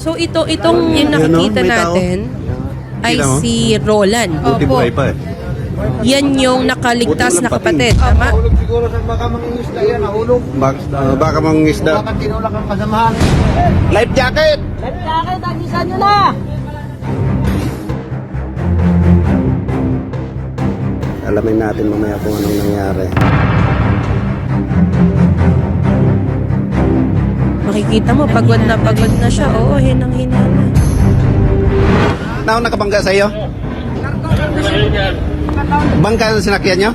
So ito itong yung Yan, no? nakikita May tao. natin ay Kita mo? si Roland. Buti Opo. buhay pa eh. Yan yung nakaligtas Buti na walang kapatid. Tama? Nahulog siguro sa baka mangingisda yan, nahulog. Bak, ah, baka mang isda. Baka tinulak ang kasamahan. Life jacket! Alamin natin mamaya kung anong nangyari. Makikita mo, pagod na pagod na siya. Oo, hinang-hina na. Naon nakabangga sa iyo? Bangka ang sinakyan nyo?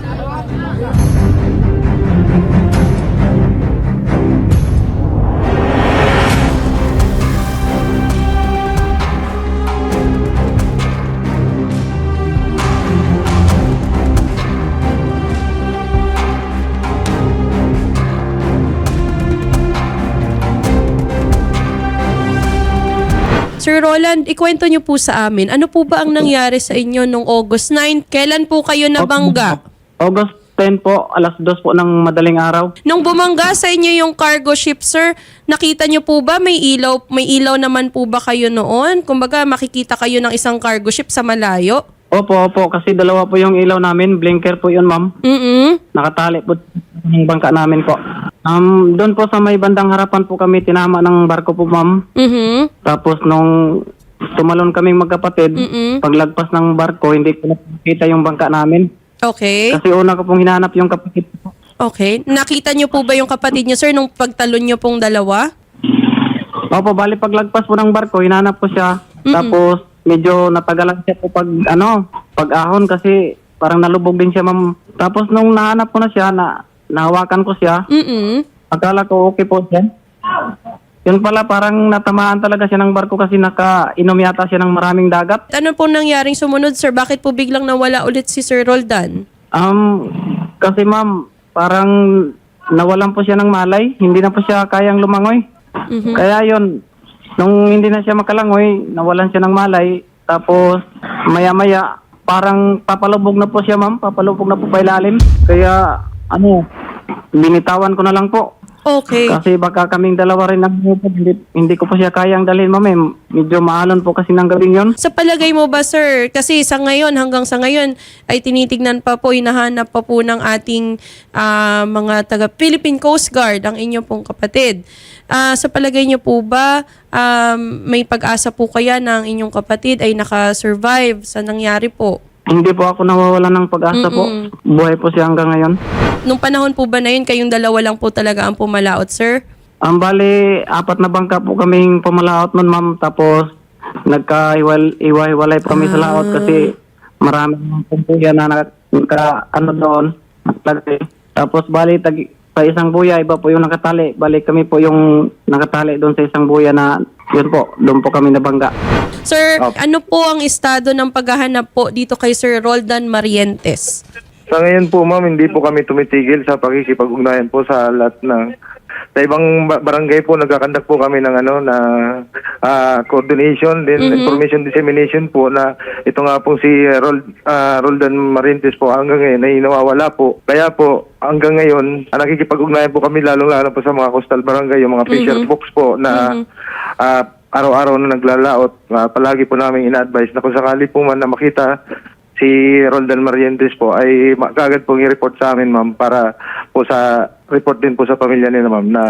Sir Roland, ikwento niyo po sa amin, ano po ba ang nangyari sa inyo nung August 9? Kailan po kayo nabangga? August 10 po, alas 2 po ng madaling araw. Nung bumangga sa inyo yung cargo ship, sir, nakita niyo po ba may ilaw, may ilaw naman po ba kayo noon? Kumbaga makikita kayo ng isang cargo ship sa malayo? Opo, opo, kasi dalawa po yung ilaw namin. Blinker po yun, ma'am. Mm Nakatali po yung bangka namin po. Um, doon po sa may bandang harapan po kami tinama ng barko po, ma'am. Mhm. Tapos nung tumalon kaming magkapatid, Mm-mm. paglagpas ng barko, hindi ko nakita yung bangka namin. Okay. Kasi una ko pong hinanap yung kapatid ko. Okay. Nakita niyo po ba yung kapatid niyo, sir, nung pagtalon niyo pong dalawa? Opo, bali paglagpas po ng barko, hinanap ko siya. Tapos medyo natagalan siya po pag ano, pag ahon kasi parang nalubog din siya, ma'am. Tapos nung nahanap ko na siya, na nahawakan ko siya, Mm akala ko okay po siya. Yun pala, parang natamaan talaga siya ng barko kasi nakainom yata siya ng maraming dagat. Ano po nangyaring sumunod, sir? Bakit po biglang nawala ulit si Sir Roldan? Um, kasi ma'am, parang nawalan po siya ng malay. Hindi na po siya kayang lumangoy. Kaya yun, nung hindi na siya makalangoy, nawalan siya ng malay. Tapos, maya-maya, parang papalubog na po siya ma'am. Papalubog na po pa ilalim. Kaya, ano, binitawan ko na lang po. Okay. Kasi baka kaming dalawa rin ang hindi, hindi ko po siya kayang dalhin ma'am. eh. Medyo maalon po kasi ng gabing yun. Sa palagay mo ba, sir, kasi sa ngayon, hanggang sa ngayon, ay tinitignan pa po, hinahanap pa po ng ating ah, mga taga Philippine Coast Guard, ang inyo pong kapatid. Ah, sa palagay niyo po ba, um, may pag-asa po kaya ang inyong kapatid ay nakasurvive sa nangyari po? Hindi po ako nawawala ng pag-asa po. Buhay po siya hanggang ngayon. Nung panahon po ba na yun, kayong dalawa lang po talaga ang pumalaot, sir? Ang bali, apat na bangka po kaming pumalaot nun, ma'am. Tapos, nagka-iwa-iwalay po kami sa laot kasi marami ng pumpuya na naka, ano doon. Tapos, bali, tag, sa isang buya, iba po yung nakatali. Bali, kami po yung nakatali doon sa isang buya na, yun po, doon po kami nabangga. Sir, ano po ang estado ng paghahanap po dito kay Sir Roldan Marientes? Sa ngayon po ma'am, hindi po kami tumitigil sa pakikipag-ugnayan po sa lahat ng sa ibang ba- barangay po nagkakandak po kami ng ano na ah, coordination din information dissemination po na ito nga po si uh, Rol, ah, Roldan Marintes po hanggang ngayon ay nawawala po. Kaya po hanggang ngayon ah, nakikipag-ugnayan po kami lalong lalo po sa mga coastal barangay yung mga fisher folks po na ah, araw-araw na naglalaot. Ah, palagi po namin ina-advise na kung sakali po man na makita si Roldan Marientes po ay kaagad pong i-report sa amin ma'am para po sa report din po sa pamilya nila ma'am na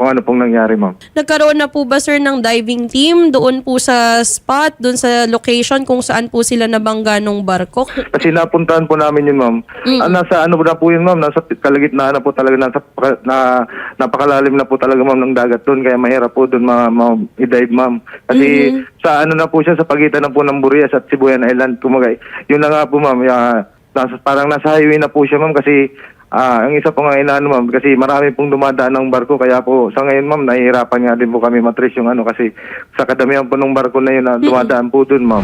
kung ano pong nangyari ma'am. Nagkaroon na po ba sir ng diving team doon po sa spot, doon sa location kung saan po sila nabangga ng barko? Kasi napuntahan po namin yun ma'am. Ah, nasa ano po na po yun ma'am, nasa kalagitnaan na po talaga, nasa paka- na, napakalalim na po talaga ma'am ng dagat doon kaya mahirap po doon ma, ma, i-dive ma'am. Kasi sa ano na po siya sa pagitan na po ng Burias at Sibuyan Island kumagay. Yun na nga po ma'am, ya, nasa, parang nasa highway na po siya ma'am kasi Ah, ang isa po nga inaano ma'am kasi marami pong dumadaan ng barko kaya po sa ngayon ma'am nahihirapan nga din po kami matris yung ano kasi sa kadamihan po ng barko na yun na dumadaan po doon ma'am.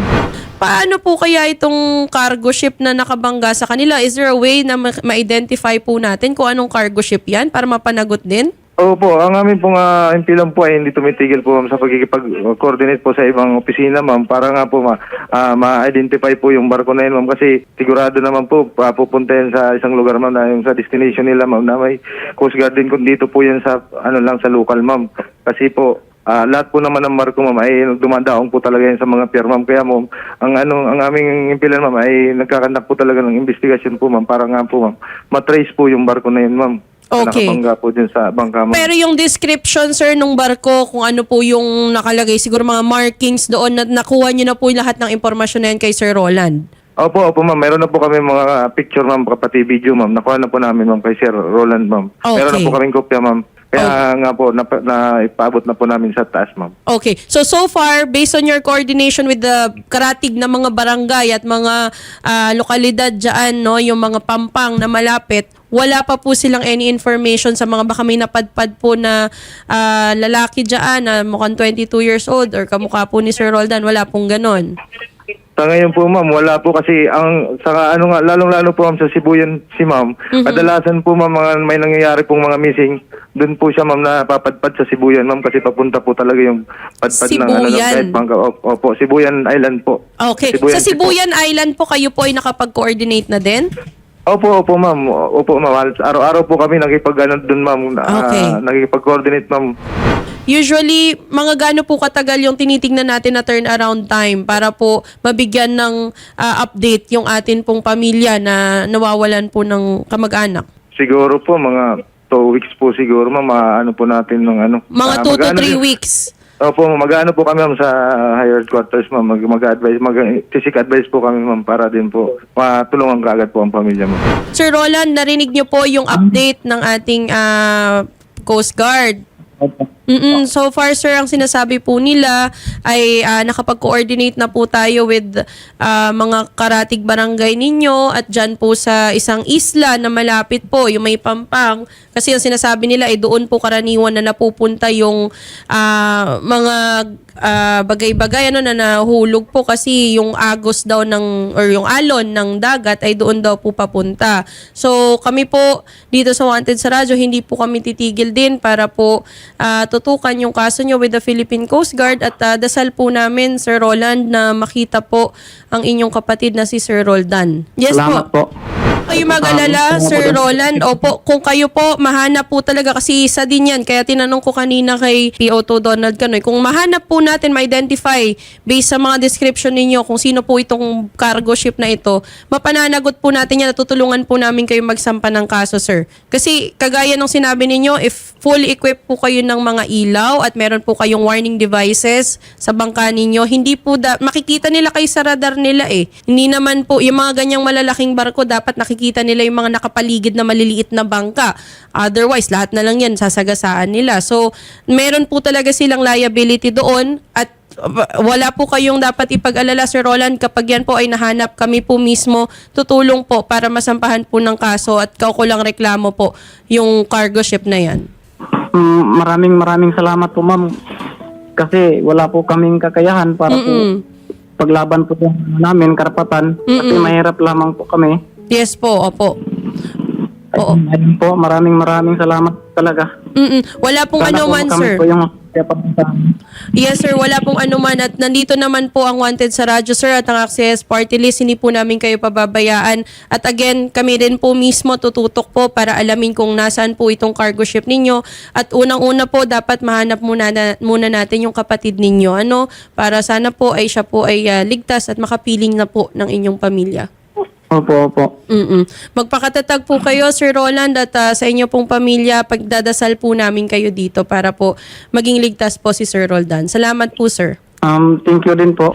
Paano po kaya itong cargo ship na nakabangga sa kanila? Is there a way na ma- ma-identify po natin kung anong cargo ship yan para mapanagot din? Opo, ang amin pong uh, impilan po ay hindi tumitigil po ma'am sa pagkikipag-coordinate po sa ibang opisina ma'am para nga po ma, ah, ma-identify po yung barko na yun ma'am kasi sigurado naman po uh, pupuntahin sa isang lugar ma'am na yung sa destination nila ma'am na may coast guard din kung dito po yan sa ano lang sa local ma'am kasi po ah, lahat po naman ng barko ma'am ay dumadaong po talaga yan sa mga pier ma'am. Kaya ma'am, ang ano ang aming impilan ma'am ay nagkakandak po talaga ng investigasyon po ma'am para nga po ma'am matrace po yung barko na yun ma'am. Okay. Nakabangga po din sa bangka ma'am. Pero yung description, sir, nung barko, kung ano po yung nakalagay, siguro mga markings doon, na nakuha nyo na po lahat ng impormasyon na yan kay Sir Roland. Opo, opo ma'am. Meron na po kami mga picture ma'am, pati video ma'am. Nakuha na po namin ma'am kay Sir Roland ma'am. Meron na Okay. po kaming kopya ma'am. Kaya nga po, na, na ipaabot na po namin sa taas ma'am. Okay. So, so far, based on your coordination with the karatig na mga barangay at mga ah, lokalidad dyan, no, yung mga pampang na malapit, wala pa po silang any information sa mga baka may napadpad po na ah, lalaki dyan na mukhang 22 years old or kamukha po ni Sir Roldan. Wala pong ganon. Sa ngayon po ma'am, wala po kasi ang sa ano nga lalong-lalo po ma'am sa Sibuyan si ma'am. Kadalasan po ma'am mga may nangyayari pong mga missing. Doon po siya ma'am napapadpad sa Sibuyan ma'am kasi papunta po talaga yung padpad ng ano ng Sibuyan. kahit bangka. Opo, opo, Sibuyan Island po. Okay. Sibuyan sa City po. Sibuyan Island po, kayo po ay nakapag-coordinate na din? Opo, opo ma'am. Opo ma'am. Araw-araw po kami nakipag ano doon ma'am. Ah, Okay. nakikipag-coordinate ma'am. Usually, mga gaano po katagal yung tinitingnan natin na turnaround time para po mabigyan ng ah, update yung atin pong pamilya na nawawalan po ng kamag-anak? Siguro po mga two weeks po siguro ma'am. ah, ano po natin ng ano. Mga ah, 2 to mag-ano 3 din- weeks. Opo, mag-ano po kami ma'am sa higher quarters ma'am. Mag- Mag-advise, mag-seek advice po kami ma'am para din po matulungan kaagad po ang pamilya ma'am. Sir Roland, narinig niyo po yung update ng ating ah, Coast Guard. Mm-mm. So far, sir, ang sinasabi po nila ay ah, nakapag-coordinate na po tayo with ah, mga karatig barangay ninyo at dyan po sa isang isla na malapit po, yung may pampang. Kasi ang sinasabi nila ay doon po karaniwan na napupunta yung ah, mga ah, bagay-bagay ano, na nahulog po kasi yung agos daw ng, or yung alon ng dagat ay doon daw po papunta. So kami po dito sa Wanted sa Radyo, hindi po kami titigil din para po ah, tutukan yung kaso nyo with the Philippine Coast Guard at ah, dasal po namin, Sir Roland, na makita po ang inyong kapatid na si Sir Roldan. Yes Salamat po. Kayo mag-alala, Sir Roland. Opo, kung kayo po, mahanap po talaga kasi isa din yan. Kaya tinanong ko kanina kay PO2 Donald Canoy, kung mahanap po natin, ma-identify based sa mga description ninyo kung sino po itong cargo ship na ito, mapananagot po natin yan at tutulungan po namin kayo magsampa ng kaso, sir. Kasi kagaya ng sinabi ninyo, if fully equipped po kayo ng mga ilaw at meron po kayong warning devices sa bangka ninyo, hindi po da- makikita nila kayo sa radar nila eh. Hindi naman po, yung mga ganyang malalaking barko, dapat nakikita nila yung mga nakapaligid na maliliit na bangka. Otherwise, lahat na lang yan sasagasaan nila. So, meron po talaga silang liability doon at wala po kayong dapat ipag-alala, Sir Roland, kapag yan po ay nahanap, kami po mismo tutulong po para masampahan po ng kaso at kaukulang reklamo po yung cargo ship na yan. Mm, maraming maraming salamat po ma'am. Kasi wala po kaming kakayahan para po Mm-mm. paglaban po namin karapatan. Kasi mahirap lamang po kami. Yes po, opo. Oo. Ayun po, maraming maraming salamat talaga. Mm-mm. Wala pong Sana po anuman, kami sir. po yung. Yes, sir. Wala pong anuman. At nandito naman po ang Wanted sa radyo, sir. At ang Access Party List, hindi po namin kayo pababayaan. At again, kami rin po mismo tututok po para alamin kung nasaan po itong cargo ship ninyo. At unang-una po, dapat mahanap muna, na, muna natin yung kapatid ninyo. Ano? Para sana po ay siya po ay ah, ligtas at makapiling na po ng inyong pamilya. Opo, opo. Mm-mm. Magpakatatag po kayo, Sir Roland, at ah, sa inyo pong pamilya, pagdadasal po namin kayo dito para po maging ligtas po si Sir Roldan. Salamat po, sir. Um, thank you din po.